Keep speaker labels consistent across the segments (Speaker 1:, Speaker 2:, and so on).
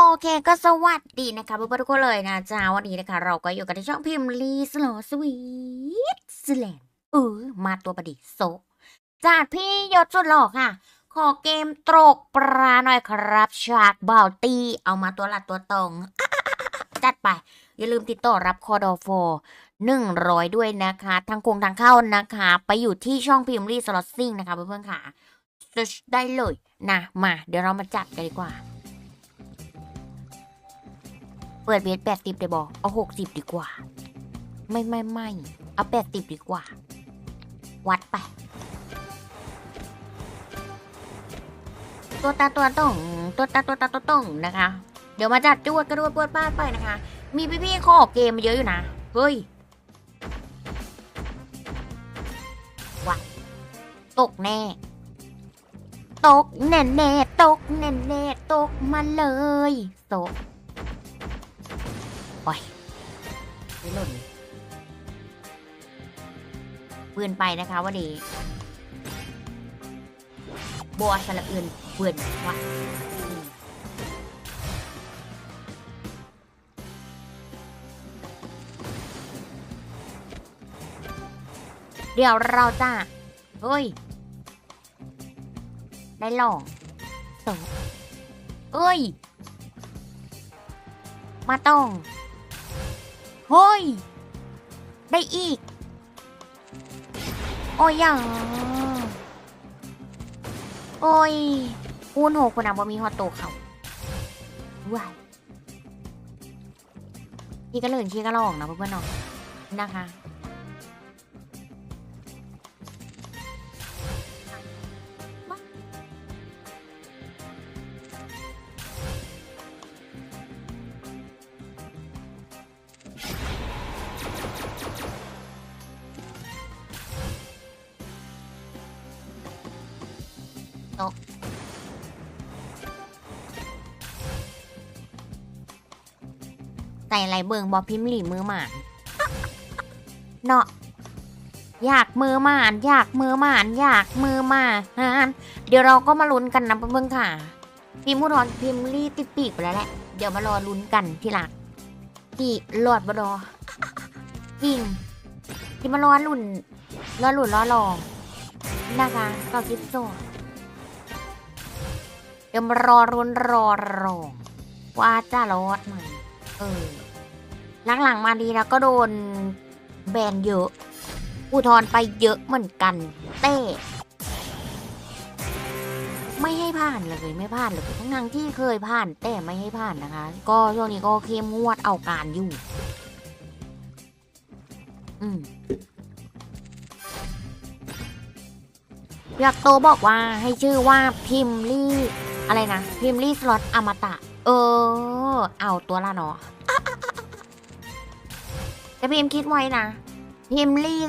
Speaker 1: โอเคก็สวัสดีนะคะเพื่อนๆทุกคนเลยนะจ้าวันนี้นะคะ เราก็อยู่กันในช่องพิมพ์ลีสโลสวีทแลนเออมาตัวประดิษโซจากพี่ยศสุดหล่อค่ะ ขอเกมตรกปลาหน่อยครับฉากบาตี เอามาตัวหลัดตัวตรง จัดไป อย่าลืมติดต่อรับคอดอโฟหนึ่งร้อยด้วยนะคะ ทางคงทางเข้านะคะ ไปอยู่ที่ช่องพิมพ์ลีสล็อตซิ่งนะคะเพื่อนๆค่ะได้เลยนะมา เดี๋ยวเรามาจัดกันดีกว่า เปิดเบสแปดสิบได้บอกเอาหกสิบดีกว่า ไม่ไม่ไม่เอาแปดสิบดีกว่า วัดไป ตัวตาตัวต้องตัวตาตัวตาตัวต้องนะคะ เดี๋ยวมาจัดจวดกระโดดปวดป้าไปนะคะ มีพี่ๆขอเกมมาเยอะอยู่นะเฮ้ยวัดตกแน่ตกแน่แน่ตกแน่แน่ตกมาเลยตก โอ้ยไม่หล่นปืนไปนะคะวันนี้บัวสลับอื่นปืนวะอืมเดี๋ยวเราจะเฮ้ย ได้ลองสองเอ้ย มาต้อง เฮ้ย ได้อีก โอ้ยยังโอ้ยคูณหกคนอะบ่มีฮอตโตเขาว้ายที่ก็เลื่อนที่ก็ลองนะเพื่อนๆเนาะนะคะ ใส่ไรเบิงบอพิมพ์หลีมือหมานเนาะอยากมือหมาน อยากมือหมาน อยากมือหมานเดี๋ยวเราก็มาลุ้นกันนะเพื่อนๆค่ะ พิมพ์ผู้ทอนพิมพ์รีติดปีกไปแล้วแหละเดี๋ยวมารอลุ้นกันที่หลักที่หลอดบดอจริงที่มารอลุ่นรอลุ่นรอรอนะคะก็คิดโซ่เดี๋ยวมารอรุนรอรอว่าจะรอดไหม เออหลังๆมาดีนะก็โดนแบนเยอะอุทธรไปเยอะเหมือนกัน เต้ไม่ให้ผ่านเลยไม่ผ่านเลยทั้งทั้งที่เคยผ่าน แต่ไม่ให้ผ่านนะคะ ก็ช่วงนี้ก็เข้มงวดเอาการอยู่ อืมอยากโตบอกว่าให้ชื่อว่าพิมลี่ อะไรนะ พิมลี่สล็อตอมตะ เออ เอาตัวละเนาะแต่พิมพ์คิดไว้นะ พิมลี่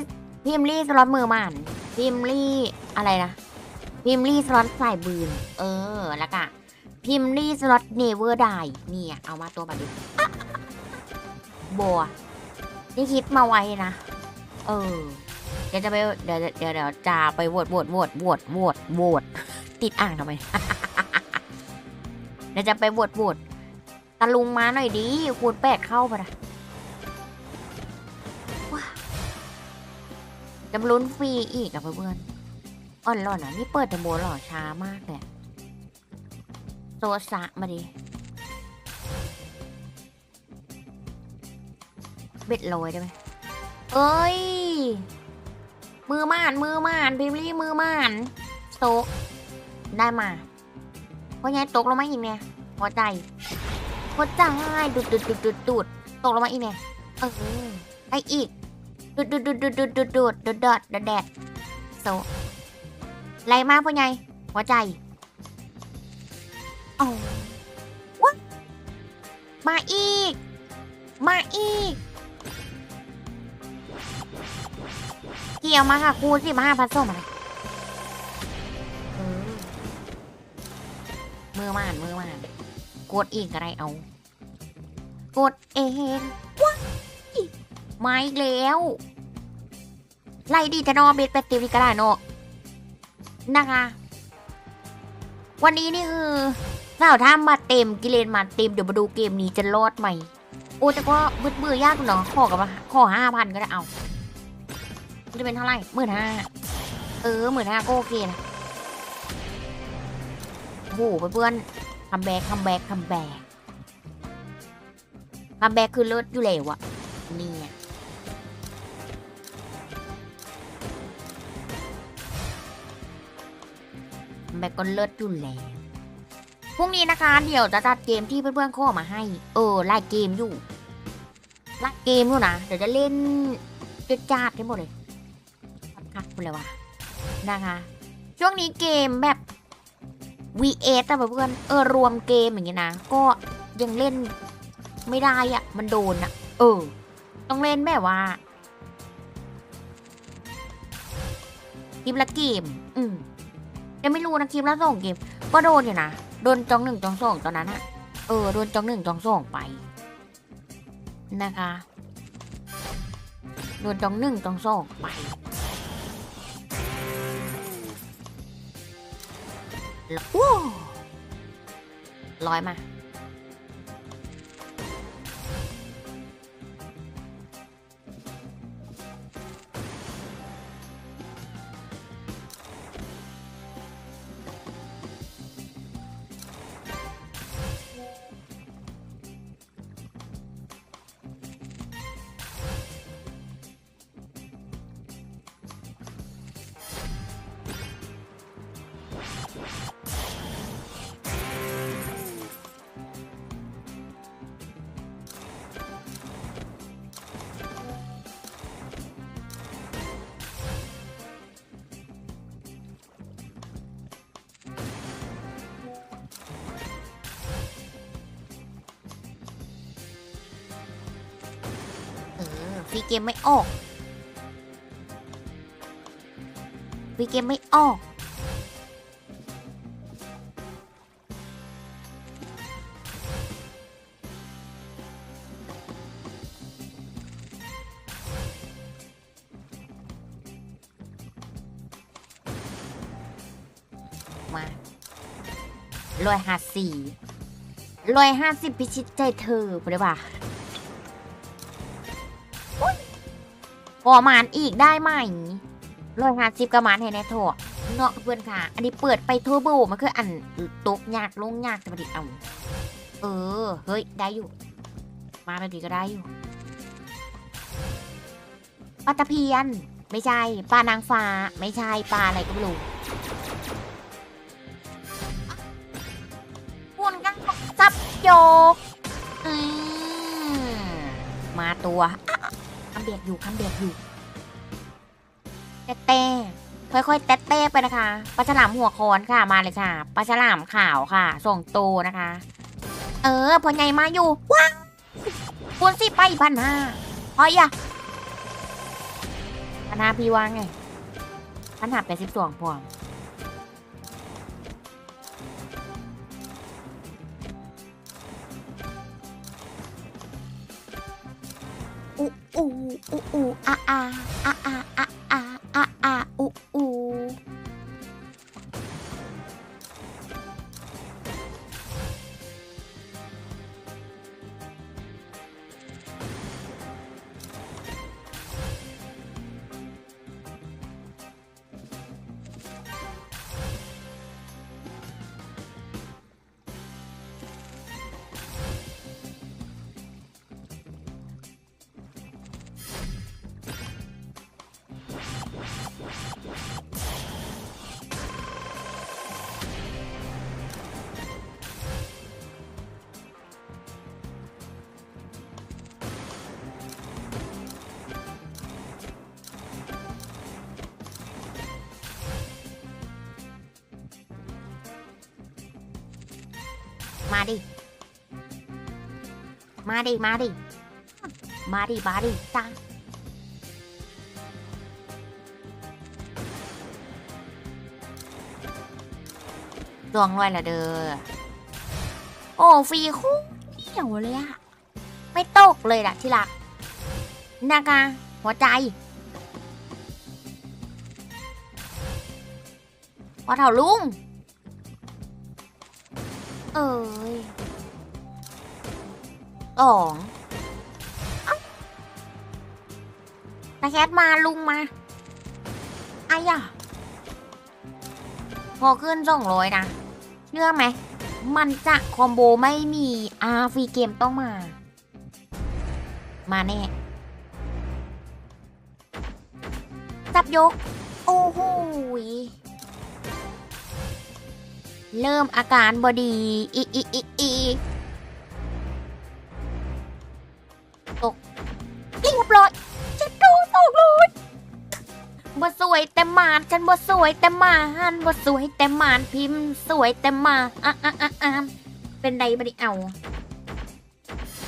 Speaker 1: พิมลี่สล็อตมือมัน พิมลี่อะไรนะ พิมลี่สล็อตสายบืน เออ แล้วก็พิมลี่สล็อตเนเวอร์ไดเนี่ย เอามาตัวบัดดิบัวนี่คิดมาไว้นะ เออ เดี๋ยวจะไป เดี๋ยวเดี๋ยวเดี๋ยวจะไปโหวตโหวตโหวตโหวตโหวตโหวตติดอ่างทำไม เดี๋ยวจะไปโหวตโหวตตะลุงมาหน่อยดิคูณแปดเข้าไปนะว้าจะลุ้นฟรีอีกอะเพื่อนอ่อนหล่อนอะนี่เปิดเทอร์โบหล่อช้ามากเลยโซซะมาดิเบ็ดโรยได้ไหมเอ้ย มือม่านมือม่านพิมลี่มือม่านโซได้มา เพราะไงตกลงมาอีกเนี่ยหัวใจหัวใจดุดดุดดุดดุดดุดตกลงมาอีกเนี่ยเออได้อีกดุดดุดดุดดุดดุดดุดดุดดุดดดดดแดดโซไรมาพ่อใหญ่หัวใจโอ้วะมาอีก มาอีกเกี่ยวมาค่ะครูสิมาห้าพันส้มอะไร มือม่านมือม่านกดอีกอะไรเอา กดเองว้ายมาอีกแล้ว ไล่ดีแต่นอเบ็ดแปดติวนี่ก็ได้เนอะนะคะ วันนี้นี่คือเสาวถ้ามาเต็มกิเลนมาเต็มเดี๋ยวมาดูเกมนี้จะรอดไหมโอ้แต่ก็มืดมือยากเนาะขอกับขอห้าพันก็ได้เอาจะเป็นเท่าไหร่หมื่นห้าเออหมื่นห้าก็โอเคนะ หเพื่อนคัมแบ็กคัมแบ็กคัมแบ็กคัมแบ็กคือเลิศอยู่แล้วอะเนี่ยคัมแบ็กก็เลิศอยู่แล้วพรุ่งนี้นะคะ เดี๋ยวจะจัดเกมที่เพื่อนๆข้อมาให้ เออไล่เกมอยู่ไล่เกมอยู่นะเดี๋ยวจะเล่นจะจัดให้หมดเลยคักๆหมดเลยว่ะนะคะช่วงนี้เกมแบบ VS แต่เพื่อนเออรวมเกมอย่างเงี้ยนะ ก็ยังเล่นไม่ได้อะ่ะมันโดนอะ่ะเออ ต้องเล่นแบบว่าคลิปละเกม อืมยังไม่รู้นะคลิปละสองเกม ก็โดนอยู่นะ โดนจองหนึ่งจองสองตอนนั้นอะเออ โดนจองหนึ่งจองสองไป นะคะ โดนจองหนึ่งจองสองไป ว้ลอยมา ออฟรีเกมไม่ออกฟรีเกมไม่ออกมาลอยห้าสี่ลอยห้าสิบพิชิตใจเธอไปเลยป่ะ อหมานอีกได้ไหมร้อยห้าสิบกระมานให้แน่โถเนาะเพื่อนค่ะ อันนี้เปิดไปทั่วโบมันคืออันตกยากลงยากแต่ประดิเอา เออ เฮ้ย ได้อยู่ มาแบบนี้ก็ได้อยู่ปลาตะเพียน ไม่ใช่ปลานางฟ้า ไม่ใช่ปลาอะไรก็ไม่รู้คุณกันซับโยก อืม มาตัว คำเบียดอยู่คำเบียดอยู่เต้เต้ค่อยๆเต้เต้ไปนะคะปลาฉลามหัวโคนค่ะมาเลยค่ะปลาฉลามขาวค่ะ ส่งโตวนะคะ เออพอใหญ่มาอยู่ว้างคูณสิไปพันห้าพอยอะพันห้าพี่ว่าไงพันห้าไปสิบสองพวง 啊。 มาดิ มาดิ มาดิ มาดิ มาดิจ้าดวงรวยละเด้อ โอ้ฟรีคู่เหี่ยวเลยอะไม่ตกเลยล่ะที่รักนะคะหัวใจพอเถ่าลุง เอ้ยสองเอ้าตาแคทมาลุงมาอายะพอขึ้นสองร้อยนะเชื่อไหม มันจะคอมโบไม่มีอาฟรีเกมต้องมา มาแน่จับยก โอ้โหย เริ่มอาการบอดีอีอีอีอีตกเรียบร้อยฉันดูตกเลยบ่สวยแต่มานฉันบ่สวยแต่มานบ่สวยแต่มานพิมพ์ สวยแต่มาอะอะอะอะเป็นไดบ่ได้เอา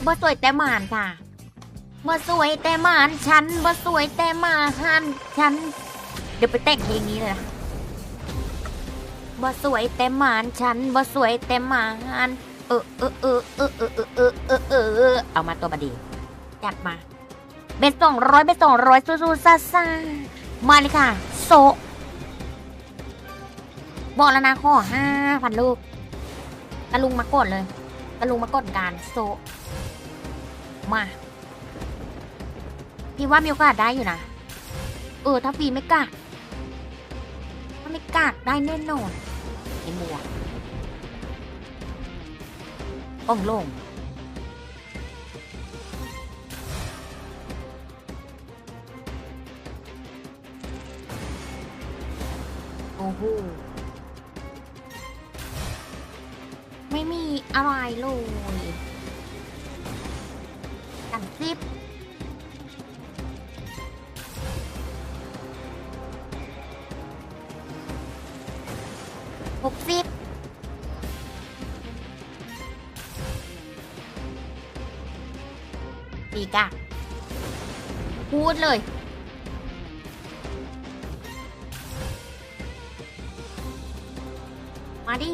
Speaker 1: บ่สวยแต่มานค่ะบ่สวยแต่มานฉันบ่สวยแต่มาหันฉัน เดี๋ยวไปแต่งเพลงนี้เลยนะ บ่สวยแต่หมานฉันบ่สวยแต่หมานเออเออเออเออเออเออเออเออเออเอามาตัวบดีจัดมาเบ็ดสองร้อยเบ็ดสองร้อยสู้ๆซ่าซ่ามาเลยค่ะ โซบอกแล้วนะข้อห้าพันลูกตะลุงมากดเลยตะลุงมากดการโซมาพี่ว่ามีโอกาสได้อยู่นะ เออ ถ้าฟีไม่กล้าถ้าไม่กล้าได้แน่นอน ไอ้หมวกอ่องโล่งโอ้โหไม่มีอะไรเลยกันซิบ หกสิบดีกะพูดเลยมาดิ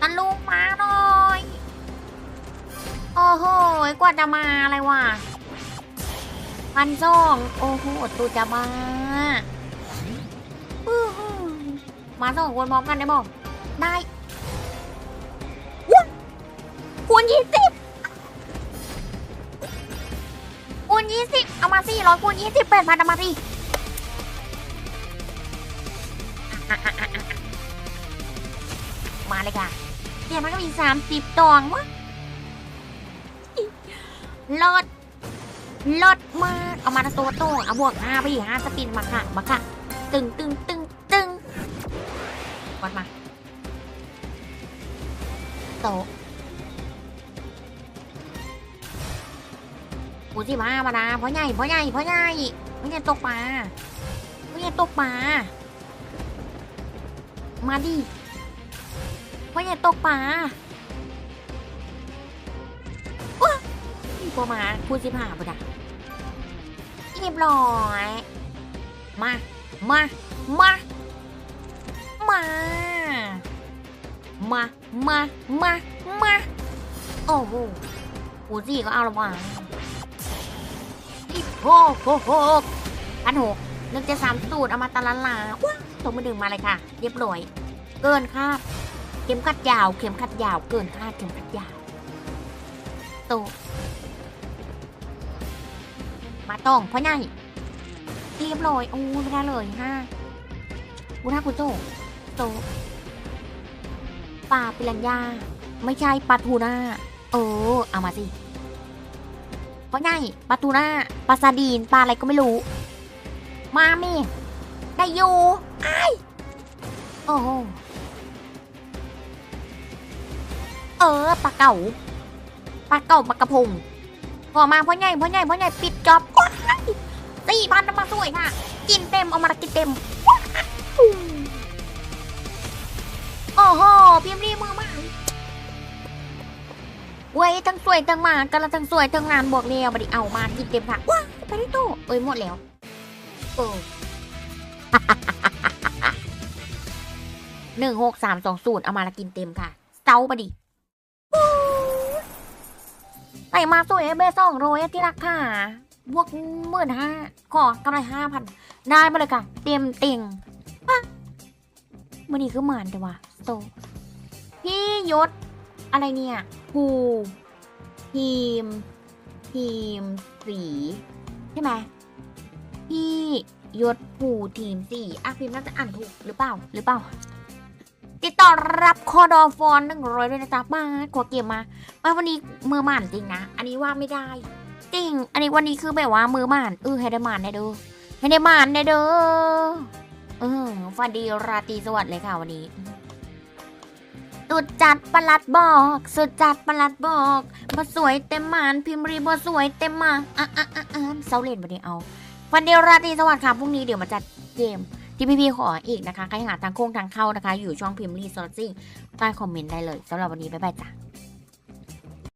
Speaker 1: ตันลูกมาหน่อย โอ้โห กว่าจะมาอะไรวะพันสอง โอ้โห ตูจะมา มาสองคนพร้อมกันได้บอกได้วุ้นคูณยี่สิบคูณยี่สิบเอามาสี่ร้อยคูณยี่สิบแปดพันเอามาสิอ่มาเลยค่ะเดี๋ยวมันก็มีสามสิบตองวะลดลดมากเอามาตัวโต้งเอาบวกห้าไปอีกห้าสปินมาค่ะ มาค่ะ ตึงตึงตึงตึง วัดมาโตะปูสิมามานะพ่อใหญ่พ่อใหญ่พ่อใหญ่พ่อใหญ่ตกปลาพ่อใหญ่ตกปลามาดิพ่อใหญ่ตกปลาว้าพอมาพูดสิผ่าปะนะเรียบร้อย มา มา มา มามา มา มา มา โอ้โหหูสี่ก็เอาละว่ะอีโหโหโหพันหกนึกจะสามสูตรเอามาตะละลาว้าตัวมาดึงมาเลยค่ะ เรียบร้อย เกินคาดเข็มขัดยาว เข็มขัดยาว เกินคาดเข็มขัดยาวโตมาต้องพ่อใหญ่เรียบร้อย โอ้ไม่ได้เลยฮะกูท่ากูโจ โจปลาปิรันยาไม่ใช่ปลาทูน่าเออ เอามาสิเพราะไงปลาทูน่าปลาซาดีนปลาอะไรก็ไม่รู้ มาเมได้อยู่ไอ้โอ้เออปลาเก่าปลาเก่าปลากระพงพอมาพ่อใหญ่พ่อใหญ่พ่อใหญ่ปิดจอบสี่พันมาสวยค่ะ กินเต็มเอามากินเต็ม โอ้โหพิมพ์รีมือมาเว้ยทั้งสวยทั้งมากันละทั้งสวยทั้งงานบอกเรียวมาดิเอามากินเต็มค่ะว้าไปได้โตเอ้ยหมดแล้วเออหนึ่งหกสามสองศูนย์เอามาละกินเต็มค่ะเซาปะดิใส่มาสวยเบสองโรยที่รักค่ะบวกหมื่นห้าขอกำไรห้าพันได้มาเลยค่ะ เต็มเต็งอะมันนี่คือหมานแต่ว่าโตพี่ยศ อะไรเนี่ยภูทีม ทีม สี ใช่ไหมพี่ยศภูทีมสีอะพิมพ์น่าจะอ่านถูกหรือเปล่า หรือเปล่า ติดต่อรับคอดอฟอนหนึ่งร้อยด้วยนะจ๊ะบ้ากว่าเกมมามาวันนี้มือหมานจริงนะ อันนี้ว่าไม่ได้ จริง อันนี้วันนี้คือแบบว่ามือหมานเออให้ได้หมานได้เด้อให้ได้หมานได้เด้อเออฟันดีราตรีสวัสดิ์เลยค่ะวันนี้ สุดจัดประหลัดบอก สุดจัดประหลัดบอกบ่สวยเต็มหมานพิมรีบสวยเต็มมาอะอะอะอะเซาเลนวันนี้เอาวันเดียวราตรีสวัสดิ์ค่ะพรุ่งนี้เดี๋ยวมาจัดเกมที่พี่ๆขออีกนะคะใครหาทางโค้งทางเข้านะคะ อยู่ช่องพิมพ์รีซอร์ซิ่งใต้คอมเมนต์ได้เลยสำหรับวันนี้บ๊ายบายจ้ะ